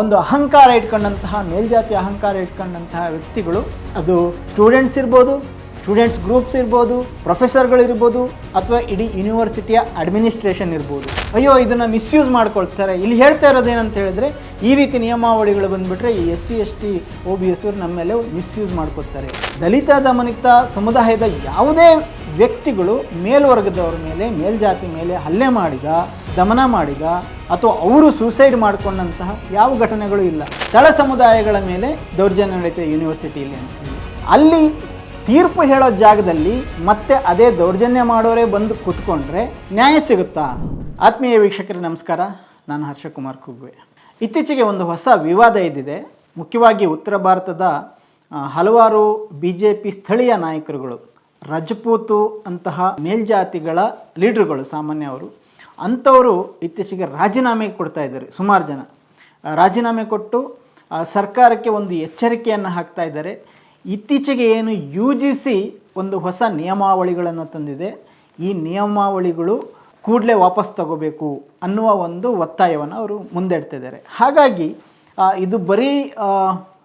ಒಂದು ಅಹಂಕಾರ ಇಟ್ಕೊಂಡಂತಹ, ಮೇಲ್ಜಾತಿ ಅಹಂಕಾರ ಇಟ್ಕೊಂಡಂತಹ ವ್ಯಕ್ತಿಗಳು. ಅದು ಸ್ಟೂಡೆಂಟ್ಸ್ ಇರ್ಬೋದು ಸ್ಟೂಡೆಂಟ್ಸ್ ಗ್ರೂಪ್ಸ್ ಇರ್ಬೋದು ಪ್ರೊಫೆಸರ್ಗಳಿರ್ಬೋದು ಅಥವಾ ಇಡೀ ಯೂನಿವರ್ಸಿಟಿಯ ಅಡ್ಮಿನಿಸ್ಟ್ರೇಷನ್ ಇರ್ಬೋದು. ಅಯ್ಯೋ, ಇದನ್ನು ಮಿಸ್ಯೂಸ್ ಮಾಡ್ಕೊಳ್ತಾರೆ. ಇಲ್ಲಿ ಹೇಳ್ತಾ ಇರೋದು ಏನಂತ ಹೇಳಿದ್ರೆ, ಈ ರೀತಿ ನಿಯಮಾವಳಿಗಳು ಬಂದುಬಿಟ್ರೆ ಈ S C S T O B S ನಮ್ಮ ಮೇಲೆ ಮಿಸ್ಯೂಸ್ ಮಾಡ್ಕೊತಾರೆ ದಲಿತ, ದಮನಿತ ಸಮುದಾಯದ ಯಾವುದೇ ವ್ಯಕ್ತಿಗಳು ಮೇಲ್ವರ್ಗದವ್ರ ಮೇಲೆ, ಮೇಲ್ಜಾತಿ ಮೇಲೆ ಹಲ್ಲೆ ಮಾಡಿದ ದಮನ ಮಾಡಿದ ಅಥವಾ ಅವರು ಸೂಸೈಡ್ ಮಾಡಿಕೊಂಡಂತಹ ಯಾವ ಘಟನೆಗಳು ಇಲ್ಲ. ಸ್ಥಳ ಸಮುದಾಯಗಳ ಮೇಲೆ ದೌರ್ಜನ್ಯ ನಡೀತದೆ ಯೂನಿವರ್ಸಿಟಿಯಲ್ಲಿ ಅಲ್ಲಿ ತೀರ್ಪು ಹೇಳೋ ಜಾಗದಲ್ಲಿ ಮತ್ತೆ ಅದೇ ದೌರ್ಜನ್ಯ ಮಾಡೋರೇ ಬಂದು ಕೂತ್ಕೊಂಡ್ರೆ ನ್ಯಾಯ ಸಿಗುತ್ತಾ? ಆತ್ಮೀಯ ವೀಕ್ಷಕರೇ, ನಮಸ್ಕಾರ. ನಾನು ಹರ್ಷಕುಮಾರ್ ಕುಗ್ವೆ. ಇತ್ತೀಚೆಗೆ ಒಂದು ಹೊಸ ವಿವಾದ ಇದ್ದಿದೆ. ಮುಖ್ಯವಾಗಿ ಉತ್ತರ ಭಾರತದ ಹಲವಾರು ಬಿ ಜೆ ಪಿ ಸ್ಥಳೀಯ ನಾಯಕರುಗಳು, ರಜಪೂತು ಅಂತಹ ಮೇಲ್ಜಾತಿಗಳ ಲೀಡ್ರುಗಳು ಸಾಮಾನ್ಯ ಅವರು ಅಂಥವರು ಇತ್ತೀಚೆಗೆ ರಾಜೀನಾಮೆ ಕೊಡ್ತಾ ಇದ್ದಾರೆ, ಸುಮಾರು ಜನ. ರಾಜೀನಾಮೆ ಕೊಟ್ಟು ಸರ್ಕಾರಕ್ಕೆ ಒಂದು ಎಚ್ಚರಿಕೆಯನ್ನು ಹಾಕ್ತಾ ಇದ್ದಾರೆ. ಇತ್ತೀಚೆಗೆ ಏನು ಯು ಜಿ ಸಿ ಒಂದು ಹೊಸ ನಿಯಮಾವಳಿಗಳನ್ನು ತಂದಿದೆ. ಈ ನಿಯಮಾವಳಿಗಳು ಕೂಡಲೇ ವಾಪಸ್ ತಗೋಬೇಕು ಅನ್ನುವ ಒಂದು ಒತ್ತಾಯವನ್ನು ಅವರು ಮುಂದಿಡ್ತಿದ್ದಾರೆ ಹಾಗಾಗಿ ಇದು ಬರೀ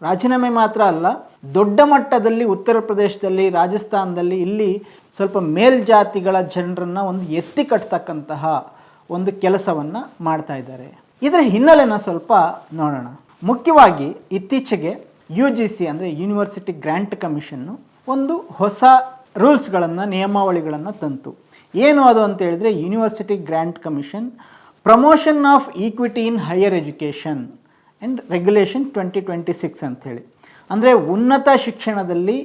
ರಾಜೀನಾಮೆ ಮಾತ್ರ ಅಲ್ಲ, ದೊಡ್ಡ ಮಟ್ಟದಲ್ಲಿ ಉತ್ತರ ಪ್ರದೇಶದಲ್ಲಿ, ರಾಜಸ್ಥಾನದಲ್ಲಿ ಇಲ್ಲಿ ಸ್ವಲ್ಪ ಮೇಲ್ಜಾತಿಗಳ ಜನರನ್ನು ಒಂದು ಎತ್ತಿ ಕಟ್ತಕ್ಕಂತಹ ಒಂದು ಕೆಲಸವನ್ನು ಮಾಡ್ತಾ ಇದ್ದಾರೆ. ಇದರ ಹಿನ್ನೆಲೆನ ಸ್ವಲ್ಪ ನೋಡೋಣ. ಮುಖ್ಯವಾಗಿ ಇತ್ತೀಚೆಗೆ ಯು ಜಿ ಸಿ ಅಂದರೆ ಯೂನಿವರ್ಸಿಟಿ ಗ್ರ್ಯಾಂಟ್ ಕಮಿಷನ್ನು ಒಂದು ಹೊಸ ರೂಲ್ಸ್ಗಳನ್ನು, ನಿಯಮಾವಳಿಗಳನ್ನು ತಂತು. ಏನು ಅದು ಅಂತ ಹೇಳಿದ್ರೆ university grant commission promotion of equity in higher education and regulation twenty twenty six ಅಂಥೇಳಿ ಅಂದರೆ ಉನ್ನತ ಶಿಕ್ಷಣದಲ್ಲಿ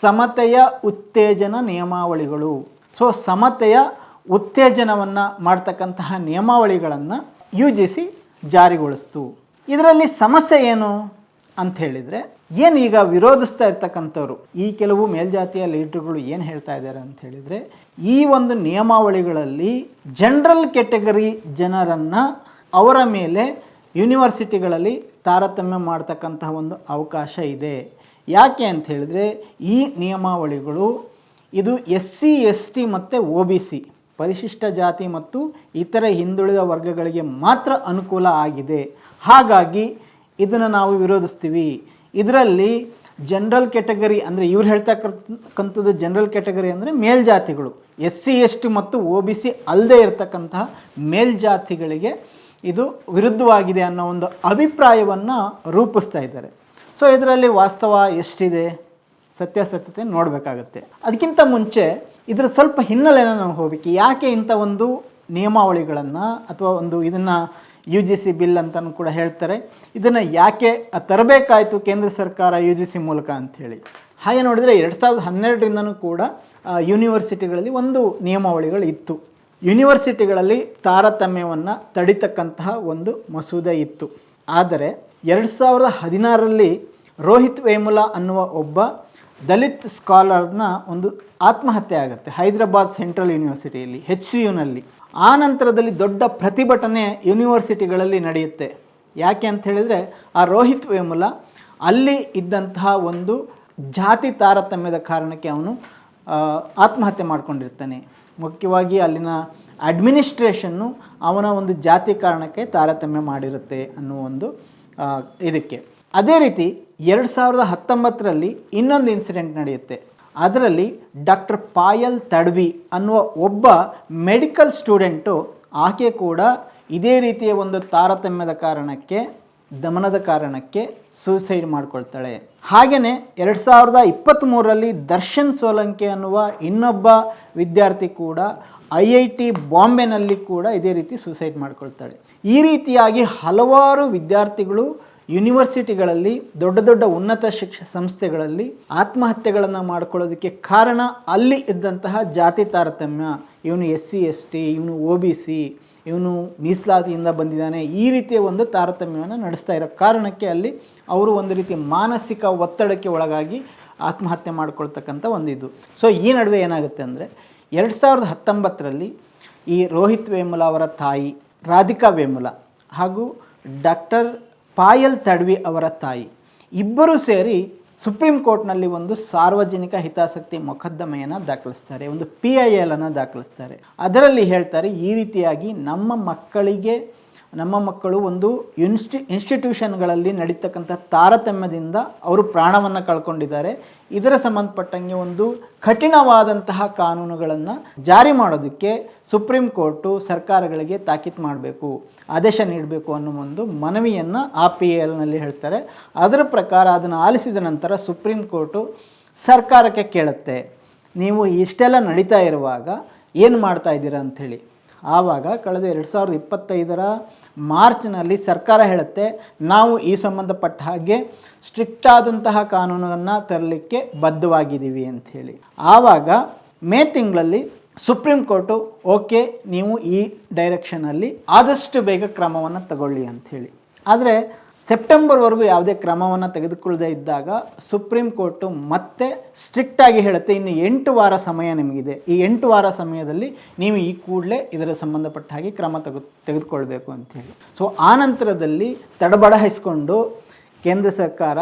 ಸಮತೆಯ ಉತ್ತೇಜನ ನಿಯಮಾವಳಿಗಳು. ಸೊ ಸಮತೆಯ ಉತ್ತೇಜನವನ್ನು ಮಾಡ್ತಕ್ಕಂತಹ ನಿಯಮಾವಳಿಗಳನ್ನು ಯು ಜಿ ಸಿ ಜಾರಿಗೊಳಿಸ್ತು. ಇದರಲ್ಲಿ ಸಮಸ್ಯೆ ಏನು ಅಂತ ಹೇಳಿದರೆ, ಏನು ಈಗ ವಿರೋಧಿಸ್ತಾ ಇರ್ತಕ್ಕಂಥವ್ರು, ಈ ಕೆಲವು ಮೇಲ್ಜಾತಿಯ ಲೀಡರ್ಗಳು ಏನು ಹೇಳ್ತಾ ಇದ್ದಾರೆ ಅಂತ ಹೇಳಿದರೆ, ಈ ಒಂದು ನಿಯಮಾವಳಿಗಳಲ್ಲಿ ಜನರಲ್ ಕೆಟಗರಿ ಜನರನ್ನು ಅವರ ಮೇಲೆ ಯೂನಿವರ್ಸಿಟಿಗಳಲ್ಲಿ ತಾರತಮ್ಯ ಮಾಡ್ತಕ್ಕಂತಹ ಒಂದು ಅವಕಾಶ ಇದೆ. ಯಾಕೆ ಅಂತ ಹೇಳಿದ್ರೆ, ಈ ನಿಯಮಾವಳಿಗಳು ಇದು ಎಸ್ ಸಿ ಎಸ್ ಟಿ ಮತ್ತು ಒ ಬಿ ಸಿ ಪರಿಶಿಷ್ಟ ಜಾತಿ ಮತ್ತು ಇತರ ಹಿಂದುಳಿದ ವರ್ಗಗಳಿಗೆ ಮಾತ್ರ ಅನುಕೂಲ ಆಗಿದೆ. ಹಾಗಾಗಿ ಇದನ್ನು ನಾವು ವಿರೋಧಿಸ್ತೀವಿ. ಇದರಲ್ಲಿ ಜನರಲ್ ಕೆಟಗರಿ ಅಂದರೆ ಇವ್ರು ಹೇಳ್ತಕ್ಕಂಥದ್ದು ಜನರಲ್ ಕೆಟಗರಿ ಅಂದರೆ ಮೇಲ್ಜಾತಿಗಳು. ಎಸ್ ಸಿ ಎಸ್ ಟಿ ಮತ್ತು ಒ ಬಿ ಸಿ ಅಲ್ಲದೆ ಇರತಕ್ಕಂತಹ ಮೇಲ್ಜಾತಿಗಳಿಗೆ ಇದು ವಿರುದ್ಧವಾಗಿದೆ ಅನ್ನೋ ಒಂದು ಅಭಿಪ್ರಾಯವನ್ನು ರೂಪಿಸ್ತಾ ಇದ್ದಾರೆ. ಸೊ ಇದರಲ್ಲಿ ವಾಸ್ತವ ಎಷ್ಟಿದೆ? ಸತ್ಯಾಸತ್ಯತೆ ನೋಡಬೇಕಾಗತ್ತೆ. ಅದಕ್ಕಿಂತ ಮುಂಚೆ ಇದರ ಸ್ವಲ್ಪ ಹಿನ್ನೆಲೆಯನ್ನು ನಾವು ಹೋಗಬೇಕು. ಯಾಕೆ ಇಂಥ ಒಂದು ನಿಯಮಾವಳಿಗಳನ್ನು ಅಥವಾ ಒಂದು ಇದನ್ನು ಯು ಜಿ ಸಿ ಬಿಲ್ ಅಂತಲೂ ಕೂಡ ಹೇಳ್ತಾರೆ. ಇದನ್ನು ಯಾಕೆ ತರಬೇಕಾಯಿತು ಕೇಂದ್ರ ಸರ್ಕಾರ ಯು ಜಿ ಸಿ ಮೂಲಕ ಅಂಥೇಳಿ. ಹಾಗೆ ನೋಡಿದರೆ ಎರಡು ಸಾವಿರದ ಹನ್ನೆರಡರಿಂದನೂ ಕೂಡ ಯೂನಿವರ್ಸಿಟಿಗಳಲ್ಲಿ ಒಂದು ನಿಯಮಾವಳಿಗಳು ಇತ್ತು. ಯೂನಿವರ್ಸಿಟಿಗಳಲ್ಲಿ ತಾರತಮ್ಯವನ್ನು ತಡಿತಕ್ಕಂತಹ ಒಂದು ಮಸೂದೆ ಇತ್ತು. ಆದರೆ ಎರಡು ಸಾವಿರದ ಹದಿನಾರರಲ್ಲಿ ರೋಹಿತ್ ವೇಮುಲಾ ಅನ್ನುವ ಒಬ್ಬ ದಲಿತ್ ಸ್ಕಾಲರ್ನ ಒಂದು ಆತ್ಮಹತ್ಯೆ ಆಗುತ್ತೆ ಹೈದರಾಬಾದ್ ಸೆಂಟ್ರಲ್ ಯೂನಿವರ್ಸಿಟಿಯಲ್ಲಿ ಹೆಚ್ ಸಿ ಯುನಲ್ಲಿ ಆ ನಂತರದಲ್ಲಿ ದೊಡ್ಡ ಪ್ರತಿಭಟನೆ ಯೂನಿವರ್ಸಿಟಿಗಳಲ್ಲಿ ನಡೆಯುತ್ತೆ. ಯಾಕೆ ಅಂತ ಹೇಳಿದರೆ, ಆ ರೋಹಿತ್ ವೇಮುಲ ಅಲ್ಲಿ ಇದ್ದಂತಹ ಒಂದು ಜಾತಿ ತಾರತಮ್ಯದ ಕಾರಣಕ್ಕೆ ಅವನು ಆತ್ಮಹತ್ಯೆ ಮಾಡಿಕೊಂಡಿರ್ತಾನೆ. ಮುಖ್ಯವಾಗಿ ಅಲ್ಲಿನ ಅಡ್ಮಿನಿಸ್ಟ್ರೇಷನ್ನು ಅವನ ಒಂದು ಜಾತಿ ಕಾರಣಕ್ಕೆ ತಾರತಮ್ಯ ಮಾಡಿರುತ್ತೆ ಅನ್ನೋ ಒಂದು ಇದಕ್ಕೆ. ಅದೇ ರೀತಿ ಎರಡು ಸಾವಿರದ ಹತ್ತೊಂಬತ್ತರಲ್ಲಿ ಇನ್ನೊಂದು ಇನ್ಸಿಡೆಂಟ್ ನಡೆಯುತ್ತೆ. ಅದರಲ್ಲಿ ಡಾಕ್ಟರ್ ಪಾಯಲ್ ತಡ್ವಿ ಅನ್ನುವ ಒಬ್ಬ ಮೆಡಿಕಲ್ ಸ್ಟೂಡೆಂಟು ಆಕೆ ಕೂಡ ಇದೇ ರೀತಿಯ ಒಂದು ತಾರತಮ್ಯದ ಕಾರಣಕ್ಕೆ, ದಮನದ ಕಾರಣಕ್ಕೆ ಸೂಸೈಡ್ ಮಾಡ್ಕೊಳ್ತಾಳೆ. ಹಾಗೆಯೇ ಎರಡು ಸಾವಿರದ ಇಪ್ಪತ್ತ್ಮೂರರಲ್ಲಿ ದರ್ಶನ್ ಸೋಲಂಕೆ ಅನ್ನುವ ಇನ್ನೊಬ್ಬ ವಿದ್ಯಾರ್ಥಿ ಕೂಡ ಐ ಐ ಟಿ ಬಾಂಬೆನಲ್ಲಿ ಕೂಡ ಇದೇ ರೀತಿ ಸೂಸೈಡ್ ಮಾಡ್ಕೊಳ್ತಾಳೆ. ಈ ರೀತಿಯಾಗಿ ಹಲವಾರು ವಿದ್ಯಾರ್ಥಿಗಳು ಯೂನಿವರ್ಸಿಟಿಗಳಲ್ಲಿ ದೊಡ್ಡ ದೊಡ್ಡ ಉನ್ನತ ಶಿಕ್ಷ ಸಂಸ್ಥೆಗಳಲ್ಲಿ ಆತ್ಮಹತ್ಯೆಗಳನ್ನು ಮಾಡ್ಕೊಳ್ಳೋದಕ್ಕೆ ಕಾರಣ ಅಲ್ಲಿ ಇದ್ದಂತಹ ಜಾತಿ ತಾರತಮ್ಯ. ಇವನು ಎಸ್ ಸಿ, ಎಸ್ ಟಿ, ಇವನು ಒ ಬಿ ಸಿ, ಇವನು ಮೀಸಲಾತಿಯಿಂದ ಬಂದಿದ್ದಾನೆ. ಈ ರೀತಿಯ ಒಂದು ತಾರತಮ್ಯವನ್ನು ನಡೆಸ್ತಾ ಇರೋ ಕಾರಣಕ್ಕೆ ಅಲ್ಲಿ ಅವರು ಒಂದು ರೀತಿ ಮಾನಸಿಕ ಒತ್ತಡಕ್ಕೆ ಒಳಗಾಗಿ ಆತ್ಮಹತ್ಯೆ ಮಾಡಿಕೊಳ್ತಕ್ಕಂಥ ಒಂದು ಇದು ಸೊ ಈ ನಡುವೆ ಏನಾಗುತ್ತೆ ಅಂದರೆ, ಎರಡು ಸಾವಿರದ ಹತ್ತೊಂಬತ್ತರಲ್ಲಿ ಈ ರೋಹಿತ್ ವೇಮುಲ ಅವರ ತಾಯಿ ರಾಧಿಕಾ ವೇಮುಲ ಹಾಗೂ ಡಾಕ್ಟರ್ ಪಾಯಲ್ ತಡ್ವಿ ಅವರ ತಾಯಿ. ಇಬ್ಬರು ಸೇರಿ ಸುಪ್ರೀಂ ಕೋರ್ಟ್ನಲ್ಲಿ ಒಂದು ಸಾರ್ವಜನಿಕ ಹಿತಾಸಕ್ತಿ ಮೊಕದ್ದಮೆಯನ್ನು ದಾಖಲಿಸ್ತಾರೆ, ಒಂದು ಪಿ ಐ ಎಲ್ ಅನ್ನು ದಾಖಲಿಸ್ತಾರೆ. ಅದರಲ್ಲಿ ಹೇಳ್ತಾರೆ, ಈ ರೀತಿಯಾಗಿ ನಮ್ಮ ಮಕ್ಕಳಿಗೆ ನಮ್ಮ ಮಕ್ಕಳು ಒಂದು ಇನ್ಸ್ಟಿ, ಇನ್ಸ್ಟಿಟ್ಯೂಷನ್ಗಳಲ್ಲಿ ನಡೀತಕ್ಕಂಥ ತಾರತಮ್ಯದಿಂದ ಅವರು ಪ್ರಾಣವನ್ನು ಕಳ್ಕೊಂಡಿದ್ದಾರೆ. ಇದರ ಸಂಬಂಧಪಟ್ಟಂಗೆ ಒಂದು ಕಠಿಣವಾದಂತಹ ಕಾನೂನುಗಳನ್ನು ಜಾರಿ ಮಾಡೋದಕ್ಕೆ ಸುಪ್ರೀಂ ಕೋರ್ಟು ಸರ್ಕಾರಗಳಿಗೆ ತಾಕೀತು ಮಾಡಬೇಕು, ಆದೇಶ ನೀಡಬೇಕು ಅನ್ನೋ ಒಂದು ಮನವಿಯನ್ನು ಆ ಪಿ ಎಲ್ನಲ್ಲಿ ಹೇಳ್ತಾರೆ. ಅದರ ಪ್ರಕಾರ ಅದನ್ನು ಆಲಿಸಿದ ನಂತರ ಸುಪ್ರೀಂ ಕೋರ್ಟು ಸರ್ಕಾರಕ್ಕೆ ಕೇಳುತ್ತೆ, ನೀವು ಇಷ್ಟೆಲ್ಲ ನಡೀತಾ ಇರುವಾಗ ಏನು ಮಾಡ್ತಾ ಇದ್ದೀರಾ ಅಂಥೇಳಿ. ಆವಾಗ ಕಳೆದ ಎರಡು ಸಾವಿರದ ಇಪ್ಪತ್ತೈದರ ಮಾರ್ಚ್ನಲ್ಲಿ ಸರ್ಕಾರ ಹೇಳುತ್ತೆ, ನಾವು ಈ ಸಂಬಂಧಪಟ್ಟ ಹಾಗೆ ಸ್ಟ್ರಿಕ್ಟ್ ಆದಂತಹ ಕಾನೂನನ್ನು ತರಲಿಕ್ಕೆ ಬದ್ಧವಾಗಿದ್ದೀವಿ ಅಂಥೇಳಿ ಆವಾಗ ಮೇ ತಿಂಗಳಲ್ಲಿ ಸುಪ್ರೀಂ ಕೋರ್ಟು, ಓಕೆ, ನೀವು ಈ ಡೈರೆಕ್ಷನಲ್ಲಿ ಆದಷ್ಟು ಬೇಗ ಕ್ರಮವನ್ನು ತಗೊಳ್ಳಿ ಅಂಥೇಳಿ ಆದರೆ ಸೆಪ್ಟೆಂಬರ್ವರೆಗೂ ಯಾವುದೇ ಕ್ರಮವನ್ನು ತೆಗೆದುಕೊಳ್ಳದೆ ಇದ್ದಾಗ ಸುಪ್ರೀಂ ಕೋರ್ಟು ಮತ್ತೆ ಸ್ಟ್ರಿಕ್ಟಾಗಿ ಹೇಳುತ್ತೆ, ಇನ್ನು ಎಂಟು ವಾರ ಸಮಯ ನಿಮಗಿದೆ. ಈ ಎಂಟು ವಾರ ಸಮಯದಲ್ಲಿ ನೀವು ಈ ಕೂಡಲೇ ಇದರ ಸಂಬಂಧಪಟ್ಟ ಹಾಗೆ ಕ್ರಮ ತೆಗೆ ತೆಗೆದುಕೊಳ್ಬೇಕು ಅಂಥೇಳಿ. ಸೊ ಆ ನಂತರದಲ್ಲಿ ತಡಬಡಹಿಸ್ಕೊಂಡು ಕೇಂದ್ರ ಸರ್ಕಾರ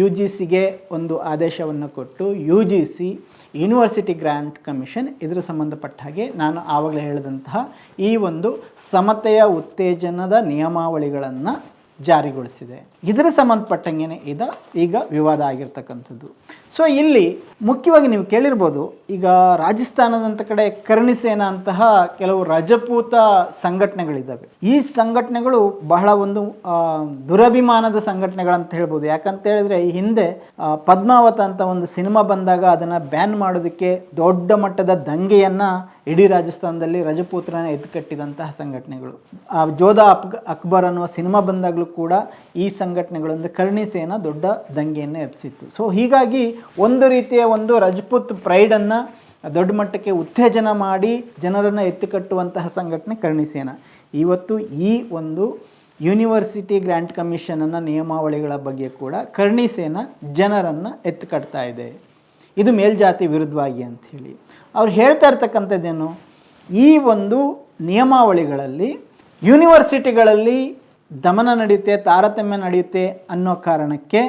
ಯು ಜಿ ಸಿಗೆ ಒಂದು ಆದೇಶವನ್ನು ಕೊಟ್ಟು U G C university grant commission ಇದರ ಸಂಬಂಧಪಟ್ಟ ಹಾಗೆ ನಾನು ಆವಾಗಲೇ ಹೇಳಿದಂತಹ ಈ ಒಂದು ಸಮತೆಯ ಉತ್ತೇಜನದ ನಿಯಮಾವಳಿಗಳನ್ನು ಜಾರಿಗೊಳಿಸಿದೆ. ಇದರ ಸಂಬಂಧಪಟ್ಟಂಗೆ ಇದ ಈಗ ವಿವಾದ ಆಗಿರ್ತಕ್ಕಂಥದ್ದು. ಸೊ ಇಲ್ಲಿ ಮುಖ್ಯವಾಗಿ ನೀವು ಕೇಳಿರ್ಬೋದು, ಈಗ ರಾಜಸ್ಥಾನದಂಥ ಕಡೆ ಕರ್ಣಿಸೇನ ಅಂತಹ ಕೆಲವು ರಜಪೂತ ಸಂಘಟನೆಗಳಿದ್ದಾವೆ. ಈ ಸಂಘಟನೆಗಳು ಬಹಳ ಒಂದು ದುರಭಿಮಾನದ ಸಂಘಟನೆಗಳಂತ ಹೇಳ್ಬೋದು. ಯಾಕಂತ ಹೇಳಿದ್ರೆ, ಈ ಹಿಂದೆ ಪದ್ಮಾವತ ಅಂತ ಒಂದು ಸಿನಿಮಾ ಬಂದಾಗ ಅದನ್ನು ಬ್ಯಾನ್ ಮಾಡೋದಕ್ಕೆ ದೊಡ್ಡ ಮಟ್ಟದ ದಂಗೆಯನ್ನು ಇಡೀ ರಾಜಸ್ಥಾನದಲ್ಲಿ ರಜಪೂತ್ರನ ಎದ್ದುಕಟ್ಟಿದಂತಹ ಸಂಘಟನೆಗಳು. ಆ, ಜೋಧಾ ಅಕ್ ಅಕ್ಬರ್ ಅನ್ನುವ ಸಿನಿಮಾ ಬಂದಾಗಲೂ ಕೂಡ ಈ ಸಂಘಟನೆಗಳು ಅಂದರೆ ಕರ್ಣಿಸೇನ ದೊಡ್ಡ ದಂಗೆಯನ್ನು ಎಬ್ಸಿತ್ತು. ಸೊ ಹೀಗಾಗಿ ಒಂದು ರೀತಿಯ ಒಂದು ರಜಪೂತ್ ಪ್ರೈಡನ್ನು ದೊಡ್ಡ ಮಟ್ಟಕ್ಕೆ ಉತ್ತೇಜನ ಮಾಡಿ ಜನರನ್ನು ಎತ್ತಿಕಟ್ಟುವಂತಹ ಸಂಘಟನೆ ಕರ್ಣಿಸೇನ. ಇವತ್ತು ಈ ಒಂದು ಯೂನಿವರ್ಸಿಟಿ ಗ್ರ್ಯಾಂಟ್ ಕಮಿಷನನ್ನು ನಿಯಮಾವಳಿಗಳ ಬಗ್ಗೆ ಕೂಡ ಕರ್ಣಿಸೇನ ಜನರನ್ನು ಎತ್ತಿಕಟ್ತಾ ಇದೆ. ಇದು ಮೇಲ್ಜಾತಿ ವಿರುದ್ಧವಾಗಿ ಅಂಥೇಳಿ ಅವ್ರು ಹೇಳ್ತಾ ಇರ್ತಕ್ಕಂಥದ್ದೇನು? ಈ ಒಂದು ನಿಯಮಾವಳಿಗಳಲ್ಲಿ ಯೂನಿವರ್ಸಿಟಿಗಳಲ್ಲಿ ದಮನ ನಡೆಯುತ್ತೆ ತಾರತಮ್ಯ ನಡೆಯುತ್ತೆ ಅನ್ನೋ ಕಾರಣಕ್ಕೆ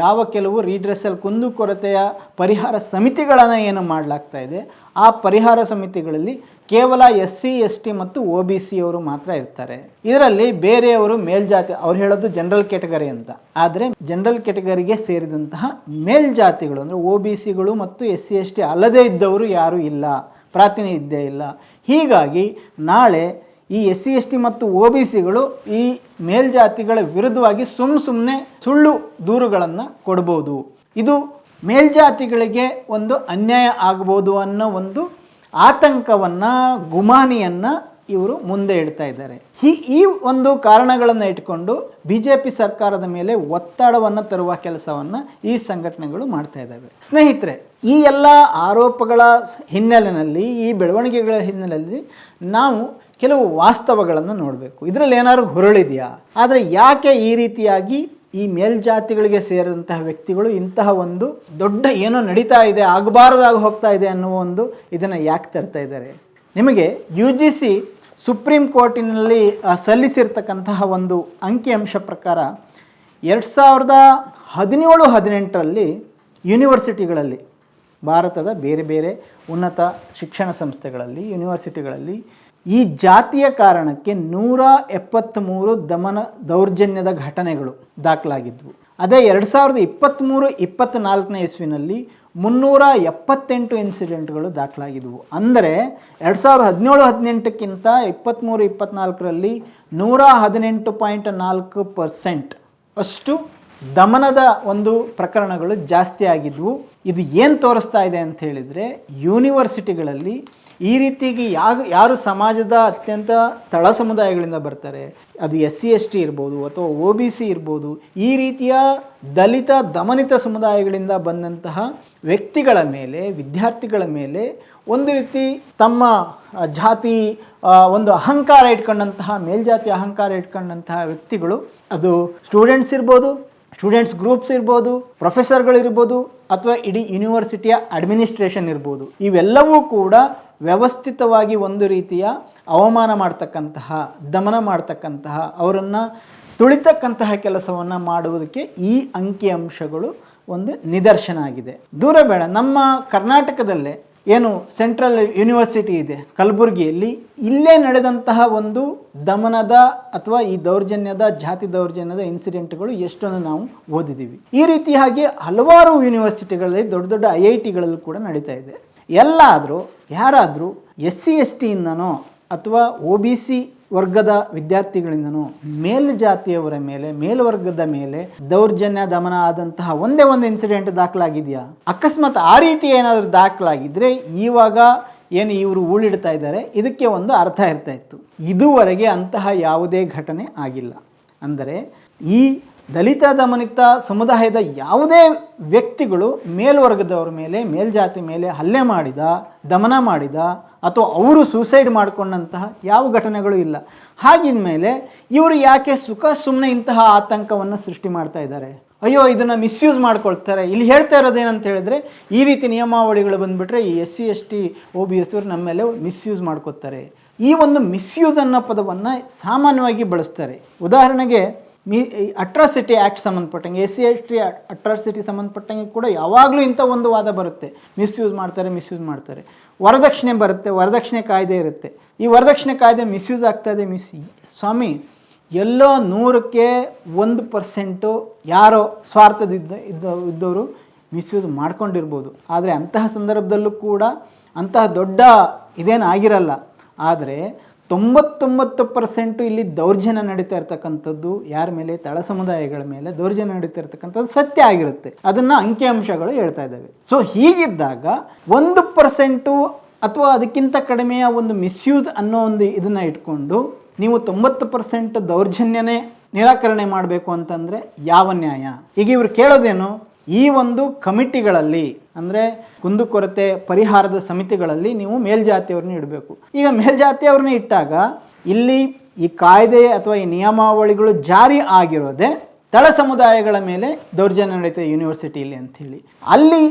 ಯಾವ ಕೆಲವು ರೀಡ್ರೆಸಲ್ ಕುಂದುಕೊರತೆಯ ಪರಿಹಾರ ಸಮಿತಿಗಳನ್ನು ಏನು ಮಾಡಲಾಗ್ತಾ ಇದೆ, ಆ ಪರಿಹಾರ ಸಮಿತಿಗಳಲ್ಲಿ ಕೇವಲ ಎಸ್ ಸಿ ಎಸ್ ಟಿ ಮತ್ತು ಒ ಬಿ ಸಿ ಅವರು ಮಾತ್ರ ಇರ್ತಾರೆ. ಇದರಲ್ಲಿ ಬೇರೆಯವರು ಮೇಲ್ಜಾತಿ, ಅವ್ರು ಹೇಳೋದು ಜನರಲ್ ಕೆಟಗರಿ ಅಂತ. ಆದರೆ ಜನರಲ್ ಕೆಟಗರಿಗೆ ಸೇರಿದಂತಹ ಮೇಲ್ಜಾತಿಗಳು, ಅಂದರೆ ಒ ಬಿ ಸಿಗಳು ಮತ್ತು ಎಸ್ ಸಿ ಎಸ್ ಟಿ ಅಲ್ಲದೇ ಇದ್ದವರು ಯಾರೂ ಇಲ್ಲ, ಪ್ರಾತಿನಿಧ್ಯ ಇಲ್ಲ. ಹೀಗಾಗಿ ನಾಳೆ ಈ ಎಸ್ ಸಿ ಎಸ್ ಟಿ ಮತ್ತು ಒ ಬಿ ಸಿಗಳು ಈ ಮೇಲ್ಜಾತಿಗಳ ವಿರುದ್ಧವಾಗಿ ಸುಮ್ಮ ಸುಮ್ಮನೆ ಸುಳ್ಳು ದೂರುಗಳನ್ನು ಕೊಡ್ಬೋದು. ಇದು ಮೇಲ್ಜಾತಿಗಳಿಗೆ ಒಂದು ಅನ್ಯಾಯ ಆಗ್ಬೋದು ಅನ್ನೋ ಒಂದು ಆತಂಕವನ್ನು, ಗುಮಾನಿಯನ್ನು ಇವರು ಮುಂದೆ ಇಡ್ತಾ ಇದ್ದಾರೆ. ಈ ಈ ಒಂದು ಕಾರಣಗಳನ್ನು ಇಟ್ಕೊಂಡು ಬಿ ಜೆ ಪಿ ಸರ್ಕಾರದ ಮೇಲೆ ಒತ್ತಡವನ್ನು ತರುವ ಕೆಲಸವನ್ನು ಈ ಸಂಘಟನೆಗಳು ಮಾಡ್ತಾ ಇದ್ದಾವೆ. ಸ್ನೇಹಿತರೆ, ಈ ಎಲ್ಲ ಆರೋಪಗಳ ಹಿನ್ನೆಲೆಯಲ್ಲಿ ಈ ಬೆಳವಣಿಗೆಗಳ ಹಿನ್ನೆಲೆಯಲ್ಲಿ ನಾವು ಕೆಲವು ವಾಸ್ತವಗಳನ್ನು ನೋಡಬೇಕು. ಇದರಲ್ಲಿ ಏನಾದ್ರು ಹುರುಳಿದೆಯಾ? ಆದರೆ ಯಾಕೆ ಈ ರೀತಿಯಾಗಿ ಈ ಮೇಲ್ಜಾತಿಗಳಿಗೆ ಸೇರಿದಂತಹ ವ್ಯಕ್ತಿಗಳು ಇಂತಹ ಒಂದು ದೊಡ್ಡ ಏನೋ ನಡೀತಾ ಇದೆ, ಆಗಬಾರ್ದಾಗ ಹೋಗ್ತಾ ಇದೆ ಅನ್ನುವ ಒಂದು ಇದನ್ನು ಯಾಕೆ ತರ್ತಾ ಇದ್ದಾರೆ? ನಿಮಗೆ ಯು ಜಿ ಸಿ ಸುಪ್ರೀಂ ಕೋರ್ಟಿನಲ್ಲಿ ಸಲ್ಲಿಸಿರ್ತಕ್ಕಂತಹ ಒಂದು ಅಂಕಿಅಂಶ ಪ್ರಕಾರ ಎರಡು ಸಾವಿರದ ಹದಿನೇಳು, ಹದಿನೆಂಟರಲ್ಲಿ ಯೂನಿವರ್ಸಿಟಿಗಳಲ್ಲಿ, ಭಾರತದ ಬೇರೆ ಬೇರೆ ಉನ್ನತ ಶಿಕ್ಷಣ ಸಂಸ್ಥೆಗಳಲ್ಲಿ, ಯೂನಿವರ್ಸಿಟಿಗಳಲ್ಲಿ ಈ ಜಾತಿಯ ಕಾರಣಕ್ಕೆ ನೂರ ಎಪ್ಪತ್ತ್ಮೂರು ದಮನ ದೌರ್ಜನ್ಯದ ಘಟನೆಗಳು ದಾಖಲಾಗಿದ್ವು. ಅದೇ ಎರಡು ಸಾವಿರದ ಇಪ್ಪತ್ತ್ಮೂರು ಇಪ್ಪತ್ತ್ನಾಲ್ಕನೇ ಇಸ್ವಿನಲ್ಲಿ ಮುನ್ನೂರ ಎಪ್ಪತ್ತೆಂಟು ಇನ್ಸಿಡೆಂಟ್ಗಳು ದಾಖಲಾಗಿದ್ದವು ಅಂದರೆ ಎರಡು ಸಾವಿರದ ಹದಿನೇಳು, ಹದಿನೆಂಟಕ್ಕಿಂತ ಇಪ್ಪತ್ತ್ಮೂರು ಇಪ್ಪತ್ತ್ನಾಲ್ಕರಲ್ಲಿ ನೂರ ಹದಿನೆಂಟು ಪಾಯಿಂಟ್ ನಾಲ್ಕು ಪರ್ಸೆಂಟ್ ಅಷ್ಟು ದಮನದ ಒಂದು ಪ್ರಕರಣಗಳು ಜಾಸ್ತಿ ಆಗಿದ್ವು. ಇದು ಏನು ತೋರಿಸ್ತಾ ಇದೆ ಅಂತ ಹೇಳಿದರೆ ಯೂನಿವರ್ಸಿಟಿಗಳಲ್ಲಿ ಈ ರೀತಿಗೆ ಯಾರು ಯಾರು ಸಮಾಜದ ಅತ್ಯಂತ ತಳ ಸಮುದಾಯಗಳಿಂದ ಬರ್ತಾರೆ, ಅದು ಎಸ್ ಸಿ ಎಸ್ ಟಿ ಇರ್ಬೋದು ಅಥವಾ ಒ ಬಿ ಸಿ ಇರ್ಬೋದು, ಈ ರೀತಿಯ ದಲಿತ, ದಮನಿತ ಸಮುದಾಯಗಳಿಂದ ಬಂದಂತಹ ವ್ಯಕ್ತಿಗಳ ಮೇಲೆ, ವಿದ್ಯಾರ್ಥಿಗಳ ಮೇಲೆ ಒಂದು ರೀತಿ ತಮ್ಮ ಜಾತಿ ಒಂದು ಅಹಂಕಾರ ಇಟ್ಕೊಂಡಂತಹ, ಮೇಲ್ಜಾತಿ ಅಹಂಕಾರ ಇಟ್ಕೊಂಡಂತಹ ವ್ಯಕ್ತಿಗಳು, ಅದು ಸ್ಟೂಡೆಂಟ್ಸ್ ಇರ್ಬೋದು ಸ್ಟೂಡೆಂಟ್ಸ್ ಗ್ರೂಪ್ಸ್ ಇರ್ಬೋದು ಪ್ರೊಫೆಸರ್ಗಳಿರ್ಬೋದು ಅಥವಾ ಇಡೀ ಯೂನಿವರ್ಸಿಟಿಯ ಅಡ್ಮಿನಿಸ್ಟ್ರೇಷನ್ ಇರ್ಬೋದು, ಇವೆಲ್ಲವೂ ಕೂಡ ವ್ಯವಸ್ಥಿತವಾಗಿ ಒಂದು ರೀತಿಯ ಅವಮಾನ ಮಾಡ್ತಕ್ಕಂತಹ, ದಮನ ಮಾಡ್ತಕ್ಕಂತಹ, ಅವರನ್ನು ತುಳಿತಕ್ಕಂತಹ ಕೆಲಸವನ್ನು ಮಾಡುವುದಕ್ಕೆ ಈ ಅಂಕಿಅಂಶಗಳು ಒಂದು ನಿದರ್ಶನ ಆಗಿದೆ. ದೂರ ಬೇಡ, ನಮ್ಮ ಕರ್ನಾಟಕದಲ್ಲೇ ಏನು ಸೆಂಟ್ರಲ್ ಯೂನಿವರ್ಸಿಟಿ ಇದೆ, ಕಲಬುರಗಿಯಲ್ಲಿ. ಇಲ್ಲೇ ನಡೆದಂತಹ ಒಂದು ದಮನದ ಅಥವಾ ಈ ದೌರ್ಜನ್ಯದ, ಜಾತಿ ದೌರ್ಜನ್ಯದ ಇನ್ಸಿಡೆಂಟ್ಗಳು ಎಷ್ಟೊಂದು ನಾವು ಓದಿದ್ದೀವಿ. ಈ ರೀತಿಯಾಗಿ ಹಲವಾರು ಯೂನಿವರ್ಸಿಟಿಗಳಲ್ಲಿ ದೊಡ್ಡ ದೊಡ್ಡ ಐ ಐ ಟಿಗಳಲ್ಲೂ ಕೂಡ ನಡೀತಾ ಇದೆ. ಎಲ್ಲಾದರೂ, ಯಾರಾದರೂ ಎಸ್ ಸಿ ಎಸ್ ಟಿಯಿಂದನೋ ಅಥವಾ ಒ ಬಿ ಸಿ ವರ್ಗದ ವಿದ್ಯಾರ್ಥಿಗಳಿಂದನೂ ಮೇಲ್ಜಾತಿಯವರ ಮೇಲೆ ಮೇಲ್ವರ್ಗದ ಮೇಲೆ ದೌರ್ಜನ್ಯ, ದಮನ ಆದಂತಹ ಒಂದೇ ಒಂದು ಇನ್ಸಿಡೆಂಟ್ ದಾಖಲಾಗಿದೆಯಾ? ಅಕಸ್ಮಾತ್ ಆ ರೀತಿ ಏನಾದರೂ ದಾಖಲಾಗಿದ್ದರೆ ಇವಾಗ ಏನು ಇವರು ಊಳಿಡ್ತಾ ಇದ್ದಾರೆ? ಇದಕ್ಕೆ ಒಂದು ಅರ್ಥ ಇರ್ತಾ ಇತ್ತು. ಇದುವರೆಗೆ ಅಂತಹ ಯಾವುದೇ ಘಟನೆ ಆಗಿಲ್ಲ. ಅಂದರೆ ಈ ದಲಿತ ದಮನಿತ ಸಮುದಾಯದ ಯಾವುದೇ ವ್ಯಕ್ತಿಗಳು ಮೇಲ್ವರ್ಗದವರ ಮೇಲೆ, ಮೇಲ್ಜಾತಿ ಮೇಲೆ ಹಲ್ಲೆ ಮಾಡಿದ, ದಮನ ಮಾಡಿದ ಅಥವಾ ಅವರು ಸೂಸೈಡ್ ಮಾಡಿಕೊಂಡಂತಹ ಯಾವ ಘಟನೆಗಳು ಇಲ್ಲ. ಹಾಗಿದ ಮೇಲೆ ಇವರು ಯಾಕೆ ಸುಖ ಸುಮ್ಮನೆ ಇಂತಹ ಆತಂಕವನ್ನು ಸೃಷ್ಟಿ ಮಾಡ್ತಾ ಇದ್ದಾರೆ? ಅಯ್ಯೋ, ಇದನ್ನು ಮಿಸ್ಯೂಸ್ ಮಾಡ್ಕೊಳ್ತಾರೆ. ಇಲ್ಲಿ ಹೇಳ್ತಾ ಇರೋದೇನಂತ ಹೇಳಿದ್ರೆ, ಈ ರೀತಿ ನಿಯಮಾವಳಿಗಳು ಬಂದುಬಿಟ್ರೆ ಈ S C, S T O B S ನಮ್ಮ ಮೇಲೆ ಮಿಸ್ಯೂಸ್ ಮಾಡ್ಕೋತಾರೆ. ಈ ಒಂದು ಮಿಸ್ಯೂಸ್ ಅನ್ನೋ ಪದವನ್ನು ಸಾಮಾನ್ಯವಾಗಿ ಬಳಸ್ತಾರೆ. ಉದಾಹರಣೆಗೆ ಮಿ ಅಟ್ರಾಸಿಟಿ ಆ್ಯಕ್ಟ್ ಸಂಬಂಧಪಟ್ಟಂಗೆ S C S T atrocity ಸಂಬಂಧಪಟ್ಟಂಗೆ ಕೂಡ ಯಾವಾಗಲೂ ಇಂಥ ಒಂದು ವಾದ ಬರುತ್ತೆ. ಮಿಸ್ಯೂಸ್ ಮಾಡ್ತಾರೆ ಮಿಸ್ಯೂಸ್ ಮಾಡ್ತಾರೆ. ವರದಕ್ಷಿಣೆ ಬರುತ್ತೆ, ವರದಕ್ಷಿಣೆ ಕಾಯ್ದೆ ಇರುತ್ತೆ. ಈ ವರದಕ್ಷಿಣೆ ಕಾಯ್ದೆ ಮಿಸ್ಯೂಸ್ ಆಗ್ತಾ ಇದೆ ಮಿಸ್ ಸ್ವಾಮಿ, ಎಲ್ಲೋ ನೂರಕ್ಕೆ ಒಂದು ಪರ್ಸೆಂಟು ಯಾರೋ ಸ್ವಾರ್ಥದಿದ್ದ ಇದ್ದ ಇದ್ದವರು ಮಿಸ್ಯೂಸ್ ಮಾಡ್ಕೊಂಡಿರ್ಬೋದು. ಆದರೆ ಅಂತಹ ಸಂದರ್ಭದಲ್ಲೂ ಕೂಡ ಅಂತಹ ದೊಡ್ಡ ಇದೇನು ಆಗಿರಲ್ಲ. ಆದರೆ ತೊಂಬತ್ತೊಂಬತ್ತು ಪರ್ಸೆಂಟು ಇಲ್ಲಿ ದೌರ್ಜನ್ಯ ನಡೀತಾ ಇರ್ತಕ್ಕಂಥದ್ದು ಯಾರ ಮೇಲೆ? ತಳ ಸಮುದಾಯಗಳ ಮೇಲೆ ದೌರ್ಜನ್ಯ ನಡೀತಾ ಇರ್ತಕ್ಕಂಥದ್ದು ಸತ್ಯ ಆಗಿರುತ್ತೆ. ಅದನ್ನು ಅಂಕಿಅಂಶಗಳು ಹೇಳ್ತಾ ಇದ್ದಾವೆ. ಸೊ ಹೀಗಿದ್ದಾಗ ಒಂದು ಪರ್ಸೆಂಟು ಅಥವಾ ಅದಕ್ಕಿಂತ ಕಡಿಮೆಯ ಒಂದು ಮಿಸ್ಯೂಸ್ ಅನ್ನೋ ಒಂದು ಇದನ್ನು ಇಟ್ಕೊಂಡು ನೀವು ತೊಂಬತ್ತು ಪರ್ಸೆಂಟ್ ದೌರ್ಜನ್ಯನೇ ನಿರಾಕರಣೆ ಮಾಡಬೇಕು ಅಂತಂದರೆ ಯಾವ ನ್ಯಾಯ? ಈಗ ಇವರು ಕೇಳೋದೇನು? ಈ ಒಂದು ಕಮಿಟಿಗಳಲ್ಲಿ, ಅಂದರೆ ಕುಂದುಕೊರತೆ ಪರಿಹಾರದ ಸಮಿತಿಗಳಲ್ಲಿ ನೀವು ಮೇಲ್ಜಾತಿಯವ್ರನ್ನ ಇಡಬೇಕು. ಈಗ ಮೇಲ್ಜಾತಿಯವ್ರನ್ನ ಇಟ್ಟಾಗ ಇಲ್ಲಿ ಈ ಕಾಯ್ದೆ ಅಥವಾ ಈ ನಿಯಮಾವಳಿಗಳು ಜಾರಿ ಆಗಿರೋದೆ ತಳ ಸಮುದಾಯಗಳ ಮೇಲೆ ದೌರ್ಜನ್ಯ ನಡೀತದೆ ಯೂನಿವರ್ಸಿಟಿಯಲ್ಲಿ ಅಂಥೇಳಿ. ಅಲ್ಲಿ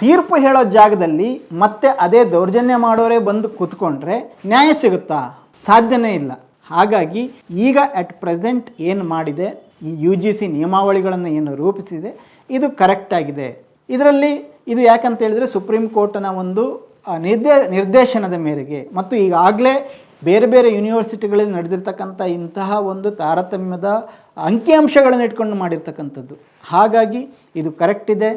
ತೀರ್ಪು ಹೇಳೋ ಜಾಗದಲ್ಲಿ ಮತ್ತೆ ಅದೇ ದೌರ್ಜನ್ಯ ಮಾಡೋರೇ ಬಂದು ಕೂತ್ಕೊಂಡ್ರೆ ನ್ಯಾಯ ಸಿಗುತ್ತಾ? ಸಾಧ್ಯನೇ ಇಲ್ಲ. ಹಾಗಾಗಿ ಈಗ ಅಟ್ ಪ್ರೆಸೆಂಟ್ ಏನು ಮಾಡಿದೆ? ಈ ಯು ಜಿ ಸಿ ನಿಯಮಾವಳಿಗಳನ್ನು ಏನು ರೂಪಿಸಿದೆ? ಇದು ಕರೆಕ್ಟ್ ಆಗಿದೆ. ಇದರಲ್ಲಿ ಇದು ಯಾಕಂತ ಹೇಳಿದ್ರೆ ಸುಪ್ರೀಂ ಕೋರ್ಟ್ನ ಒಂದು ನಿರ್ದೇ, ನಿರ್ದೇಶನದ ಮೇರೆಗೆ ಮತ್ತು ಈಗಾಗಲೇ ಬೇರೆ ಬೇರೆ ಯೂನಿವರ್ಸಿಟಿಗಳಲ್ಲಿ ನಡೆದಿರ್ತಕ್ಕಂಥ ಇಂತಹ ಒಂದು ತಾರತಮ್ಯದ ಅಂಕಿಅಂಶಗಳನ್ನು ಇಟ್ಕೊಂಡು ಮಾಡಿರ್ತಕ್ಕಂಥದ್ದು. ಹಾಗಾಗಿ ಇದು ಕರೆಕ್ಟ್ ಇದೆ.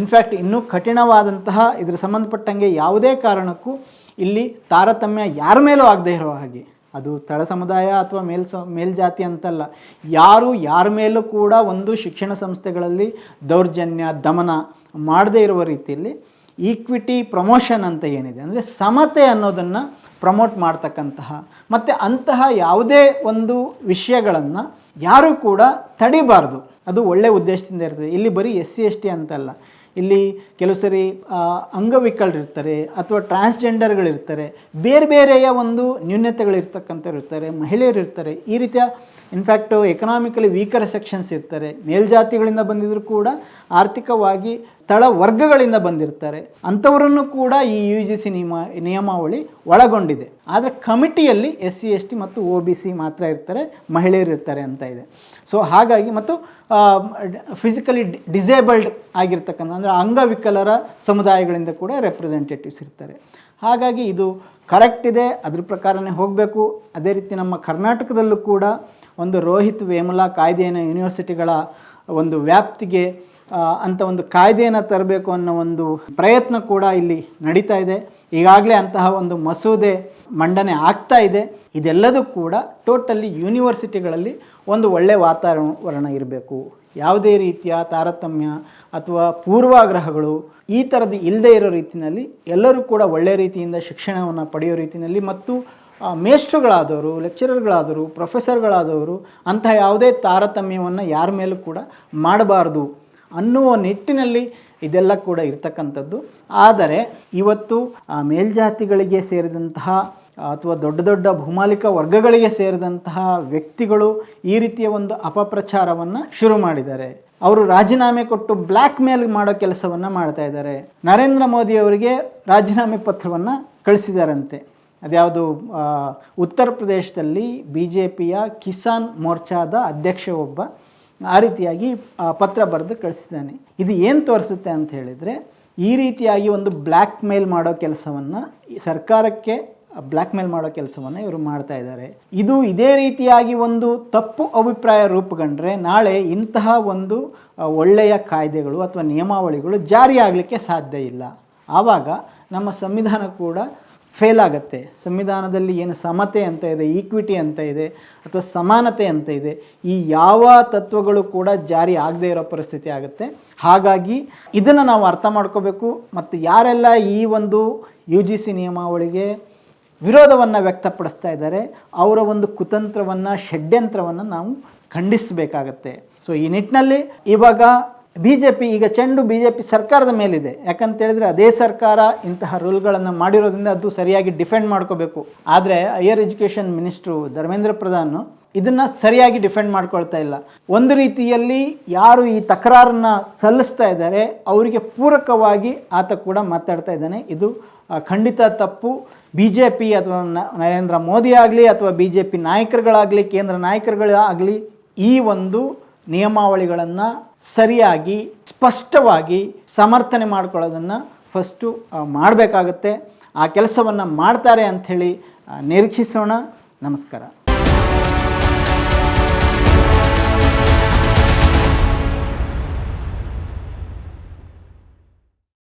ಇನ್ಫ್ಯಾಕ್ಟ್ ಇನ್ನೂ ಕಠಿಣವಾದಂತಹ ಇದರ ಸಂಬಂಧಪಟ್ಟಂಗೆ ಯಾವುದೇ ಕಾರಣಕ್ಕೂ ಇಲ್ಲಿ ತಾರತಮ್ಯ ಯಾರ ಮೇಲೂ ಆಗದೆ ಇರೋ ಹಾಗೆ. ಅದು ತಳ ಸಮುದಾಯ ಅಥವಾ ಮೇಲ್ ಸ ಮೇಲ್ಜಾತಿ ಅಂತಲ್ಲ. ಯಾರು ಯಾರ ಮೇಲೂ ಕೂಡ ಒಂದು ಶಿಕ್ಷಣ ಸಂಸ್ಥೆಗಳಲ್ಲಿ ದೌರ್ಜನ್ಯ, ದಮನ ಮಾಡದೇ ಇರುವ ರೀತಿಯಲ್ಲಿ ಈಕ್ವಿಟಿ ಪ್ರಮೋಷನ್ ಅಂತ ಏನಿದೆ, ಅಂದರೆ ಸಮತೆ ಅನ್ನೋದನ್ನು ಪ್ರಮೋಟ್ ಮಾಡ್ತಕ್ಕಂತಹ, ಮತ್ತು ಅಂತಹ ಯಾವುದೇ ಒಂದು ವಿಷಯಗಳನ್ನು ಯಾರೂ ಕೂಡ ತಡಿಬಾರ್ದು. ಅದು ಒಳ್ಳೆ ಉದ್ದೇಶದಿಂದ ಇರ್ತದೆ. ಇಲ್ಲಿ ಬರೀ ಎಸ್ ಸಿ, ಎಸ್ ಟಿ ಅಂತಲ್ಲ. ಇಲ್ಲಿ ಕೆಲವು ಸರಿ ಅಂಗವಿಕಲರಿರ್ತಾರೆ ಅಥವಾ ಟ್ರಾನ್ಸ್ಜೆಂಡರ್ಗಳಿರ್ತಾರೆ ಬೇರೆ ಬೇರೆಯ ಒಂದು ನ್ಯೂನ್ಯತೆಗಳಿರ್ತಕ್ಕಂಥವ್ರು ಇರ್ತಾರೆ ಮಹಿಳೆಯರು ಇರ್ತಾರೆ ಈ ರೀತಿಯ ಇನ್ಫ್ಯಾಕ್ಟು ಎಕನಾಮಿಕಲಿ ವೀಕರ್ ಸೆಕ್ಷನ್ಸ್ ಇರ್ತಾರೆ. ಮೇಲ್ಜಾತಿಗಳಿಂದ ಬಂದಿದ್ರು ಕೂಡ ಆರ್ಥಿಕವಾಗಿ ತಳ ವರ್ಗಗಳಿಂದ ಬಂದಿರ್ತಾರೆ. ಅಂಥವರನ್ನು ಕೂಡ ಈ ಯು ಜಿ ಸಿ ನಿಯಮ, ನಿಯಮಾವಳಿ ಒಳಗೊಂಡಿದೆ. ಆದರೆ ಕಮಿಟಿಯಲ್ಲಿ ಎಸ್ ಸಿ ಎಸ್ ಟಿ ಮತ್ತು ಒ ಬಿ ಸಿ ಮಾತ್ರ ಇರ್ತಾರೆ, ಮಹಿಳೆಯರು ಇರ್ತಾರೆ ಅಂತ ಇದೆ. ಸೊ ಹಾಗಾಗಿ ಮತ್ತು ಫಿಸಿಕಲಿ ಡಿಸೇಬಲ್ಡ್ ಆಗಿರ್ತಕ್ಕಂಥ, ಅಂದರೆ ಅಂಗವಿಕಲರ ಸಮುದಾಯಗಳಿಂದ ಕೂಡ ರೆಪ್ರೆಸೆಂಟೇಟಿವ್ಸ್ ಇರ್ತಾರೆ. ಹಾಗಾಗಿ ಇದು ಕರೆಕ್ಟ್ ಇದೆ, ಅದ್ರ ಪ್ರಕಾರನೇ ಹೋಗಬೇಕು. ಅದೇ ರೀತಿ ನಮ್ಮ ಕರ್ನಾಟಕದಲ್ಲೂ ಕೂಡ ಒಂದು ರೋಹಿತ್ ವೇಮುಲಾ ಕಾಯ್ದೆಯನ್ನು ಯೂನಿವರ್ಸಿಟಿಗಳ ಒಂದು ವ್ಯಾಪ್ತಿಗೆ ಅಂತ ಒಂದು ಕಾಯ್ದೆಯನ್ನು ತರಬೇಕು ಅನ್ನೋ ಒಂದು ಪ್ರಯತ್ನ ಕೂಡ ಇಲ್ಲಿ ನಡೀತಾ ಇದೆ. ಈಗಾಗಲೇ ಅಂತಹ ಒಂದು ಮಸೂದೆ ಮಂಡನೆ ಆಗ್ತಾ ಇದೆ. ಇದೆಲ್ಲದೂ ಕೂಡ ಟೋಟಲಿ ಯೂನಿವರ್ಸಿಟಿಗಳಲ್ಲಿ ಒಂದು ಒಳ್ಳೆಯ ವಾತಾವರಣ ಇರಬೇಕು. ಯಾವುದೇ ರೀತಿಯ ತಾರತಮ್ಯ ಅಥವಾ ಪೂರ್ವಾಗ್ರಹಗಳು ಈ ಥರದ ಇಲ್ಲದೇ ಇರೋ ರೀತಿಯಲ್ಲಿ ಎಲ್ಲರೂ ಕೂಡ ಒಳ್ಳೆಯ ರೀತಿಯಿಂದ ಶಿಕ್ಷಣವನ್ನು ಪಡೆಯೋ ರೀತಿಯಲ್ಲಿ ಮತ್ತು ಮೇಷ್ಟ್ರುಗಳಾದವರು ಲೆಕ್ಚರರ್ಗಳಾದವರು ಪ್ರೊಫೆಸರ್ಗಳಾದವರು ಅಂತಹ ಯಾವುದೇ ತಾರತಮ್ಯವನ್ನು ಯಾರ ಮೇಲೂ ಕೂಡ ಮಾಡಬಾರ್ದು ಅನ್ನುವ ನಿಟ್ಟಿನಲ್ಲಿ ಇದೆಲ್ಲ ಕೂಡ ಇರ್ತಕ್ಕಂಥದ್ದು. ಆದರೆ ಇವತ್ತು ಮೇಲ್ಜಾತಿಗಳಿಗೆ ಸೇರಿದಂತಹ ಅಥವಾ ದೊಡ್ಡ ದೊಡ್ಡ ಭೂಮಾಲಿಕ ವರ್ಗಗಳಿಗೆ ಸೇರಿದಂತಹ ವ್ಯಕ್ತಿಗಳು ಈ ರೀತಿಯ ಒಂದು ಅಪಪ್ರಚಾರವನ್ನು ಶುರು ಮಾಡಿದ್ದಾರೆ. ಅವರು ರಾಜೀನಾಮೆ ಕೊಟ್ಟು ಬ್ಲ್ಯಾಕ್ ಮೇಲ್ ಮಾಡೋ ಕೆಲಸವನ್ನು ಮಾಡ್ತಾ ಇದ್ದಾರೆ. ನರೇಂದ್ರ ಮೋದಿ ಅವರಿಗೆ ರಾಜೀನಾಮೆ ಪತ್ರವನ್ನು ಕಳಿಸಿದಾರಂತೆ. ಅದ್ಯಾವುದು ಉತ್ತರ ಪ್ರದೇಶದಲ್ಲಿ ಬಿ ಜೆ ಪಿಯ ಕಿಸಾನ್ ಮೋರ್ಚಾದ ಅಧ್ಯಕ್ಷ ಒಬ್ಬ ಆ ರೀತಿಯಾಗಿ ಪತ್ರ ಬರೆದು ಕಳಿಸಿದ್ದಾನೆ. ಇದು ಏನು ತೋರಿಸುತ್ತೆ ಅಂತ ಹೇಳಿದರೆ, ಈ ರೀತಿಯಾಗಿ ಒಂದು ಬ್ಲ್ಯಾಕ್ ಮೇಲ್ ಮಾಡೋ ಕೆಲಸವನ್ನು ಸರ್ಕಾರಕ್ಕೆ ಬ್ಲ್ಯಾಕ್ ಮೇಲ್ ಮಾಡೋ ಕೆಲಸವನ್ನು ಇವರು ಮಾಡ್ತಾ ಇದ್ದಾರೆ. ಇದು ಇದೇ ರೀತಿಯಾಗಿ ಒಂದು ತಪ್ಪು ಅಭಿಪ್ರಾಯ ರೂಪುಗೊಂಡ್ರೆ ನಾಳೆ ಇಂತಹ ಒಂದು ಒಳ್ಳೆಯ ಕಾಯ್ದೆಗಳು ಅಥವಾ ನಿಯಮಾವಳಿಗಳು ಜಾರಿಯಾಗಲಿಕ್ಕೆ ಸಾಧ್ಯ ಇಲ್ಲ. ಆವಾಗ ನಮ್ಮ ಸಂವಿಧಾನ ಕೂಡ ಫೇಲ್ ಆಗುತ್ತೆ. ಸಂವಿಧಾನದಲ್ಲಿ ಏನು ಸಮತೆ ಅಂತ ಇದೆ, ಈಕ್ವಿಟಿ ಅಂತ ಇದೆ, ಅಥವಾ ಸಮಾನತೆ ಅಂತ ಇದೆ, ಈ ಯಾವ ತತ್ವಗಳು ಕೂಡ ಜಾರಿ ಆಗದೇ ಇರೋ ಪರಿಸ್ಥಿತಿ ಆಗುತ್ತೆ. ಹಾಗಾಗಿ ಇದನ್ನು ನಾವು ಅರ್ಥ ಮಾಡ್ಕೋಬೇಕು. ಮತ್ತು ಯಾರೆಲ್ಲ ಈ ಒಂದು ಯು ಜಿ ಸಿ ನಿಯಮಾವಳಿಗೆ ವಿರೋಧವನ್ನು ವ್ಯಕ್ತಪಡಿಸ್ತಾ ಇದ್ದಾರೆ, ಅವರ ಒಂದು ಕುತಂತ್ರವನ್ನು, ಷಡ್ಯಂತ್ರವನ್ನು ನಾವು ಖಂಡಿಸಬೇಕಾಗತ್ತೆ. ಸೊ ಈ ನಿಟ್ಟಿನಲ್ಲಿ ಇವಾಗ ಬಿ ಜೆ ಪಿ ಈಗ ಚೆಂಡು ಬಿ ಜೆ ಪಿ ಸರ್ಕಾರದ ಮೇಲಿದೆ. ಯಾಕಂತ ಹೇಳಿದ್ರೆ ಅದೇ ಸರ್ಕಾರ ಇಂತಹ ರೂಲ್ಗಳನ್ನು ಮಾಡಿರೋದ್ರಿಂದ ಅದು ಸರಿಯಾಗಿ ಡಿಫೆಂಡ್ ಮಾಡ್ಕೋಬೇಕು. ಆದರೆ higher education minister Dharmendra Pradhan ಇದನ್ನು ಸರಿಯಾಗಿ ಡಿಫೆಂಡ್ ಮಾಡ್ಕೊಳ್ತಾ ಇಲ್ಲ. ಒಂದು ರೀತಿಯಲ್ಲಿ ಯಾರು ಈ ತಕರಾರನ್ನು ಸಲ್ಲಿಸ್ತಾ ಇದ್ದಾರೆ, ಅವರಿಗೆ ಪೂರಕವಾಗಿ ಆತ ಕೂಡ ಮಾತಾಡ್ತಾ ಇದ್ದಾನೆ. ಇದು ಖಂಡಿತ ತಪ್ಪು. ಬಿ ಜೆ ಪಿ ಅಥವಾ ನರೇಂದ್ರ ಮೋದಿ ಆಗಲಿ ಅಥವಾ ಬಿ ಜೆ ಪಿ ನಾಯಕರುಗಳಾಗಲಿ, ಕೇಂದ್ರ ನಾಯಕರುಗಳಾಗಲಿ ಈ ಒಂದು ನಿಯಮಾವಳಿಗಳನ್ನು ಸರಿಯಾಗಿ ಸ್ಪಷ್ಟವಾಗಿ ಸಮರ್ಥನೆ ಮಾಡ್ಕೊಳ್ಳೋದನ್ನು ಫಸ್ಟು ಮಾಡಬೇಕಾಗತ್ತೆ. ಆ ಕೆಲಸವನ್ನು ಮಾಡ್ತಾರೆ ಅಂಥೇಳಿ ನಿರೀಕ್ಷಿಸೋಣ. ನಮಸ್ಕಾರ.